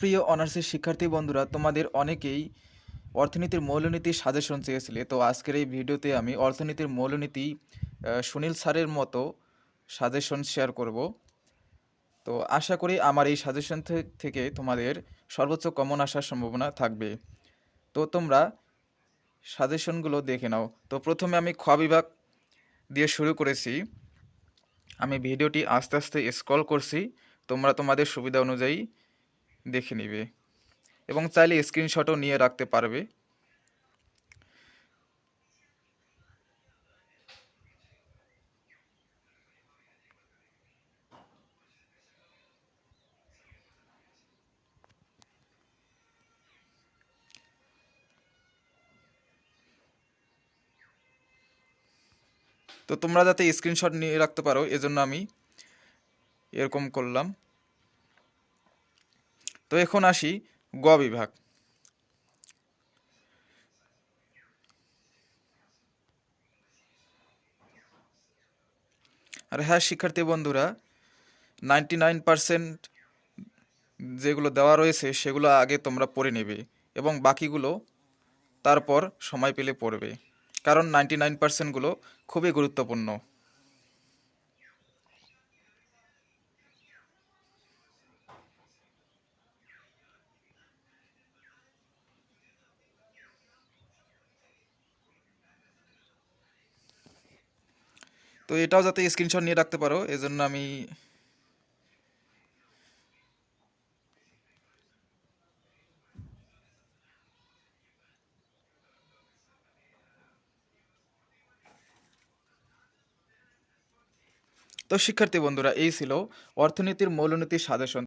প্রিয় অনার্সের শিক্ষার্থী বন্ধুরা, তোমাদের অনেকেই অর্থনীতির মৌলনীতি সাজেশন চেয়েছিলে। তো আজকের এই ভিডিওতে আমি অর্থনীতির মৌলনীতি সুনীল স্যারের মতো সাজেশন শেয়ার করব। তো আশা করি আমার এই সাজেশন থেকে তোমাদের সর্বোচ্চ কমন আসার সম্ভাবনা থাকবে। তো তোমরা সাজেশনগুলো দেখে নাও। তো প্রথমে আমি খ বিভাগ দিয়ে শুরু করেছি। আমি ভিডিওটি আস্তে আস্তে স্ক্রল করছি। তোমরা তোমাদের সুবিধা অনুযায়ী দেখে নিবে এবং চাইলে স্ক্রিনশটও নিয়ে রাখতে পারবে। তো তোমরা যাতে স্ক্রিনশট নিয়ে রাখতে পারো, এজন্য আমি এরকম করলাম। তো এখন আসি গ বিভাগ। আর হ্যাঁ শিক্ষার্থী বন্ধুরা নাইনটি নাইন পারসেন্ট যেগুলো দেওয়া রয়েছে সেগুলো আগে তোমরা পড়ে নেবে এবং বাকিগুলো তারপর সময় পেলে পড়বে। কারণ নাইনটি নাইন পার্সেন্টগুলো খুবই গুরুত্বপূর্ণ। তো এটাও যাতে স্ক্রিনশট নিয়ে রাখতে পারো, এজন্য আমি তো শিক্ষার্থী বন্ধুরা, এই ছিল অর্থনীতির মৌলনীতির সাজেশন।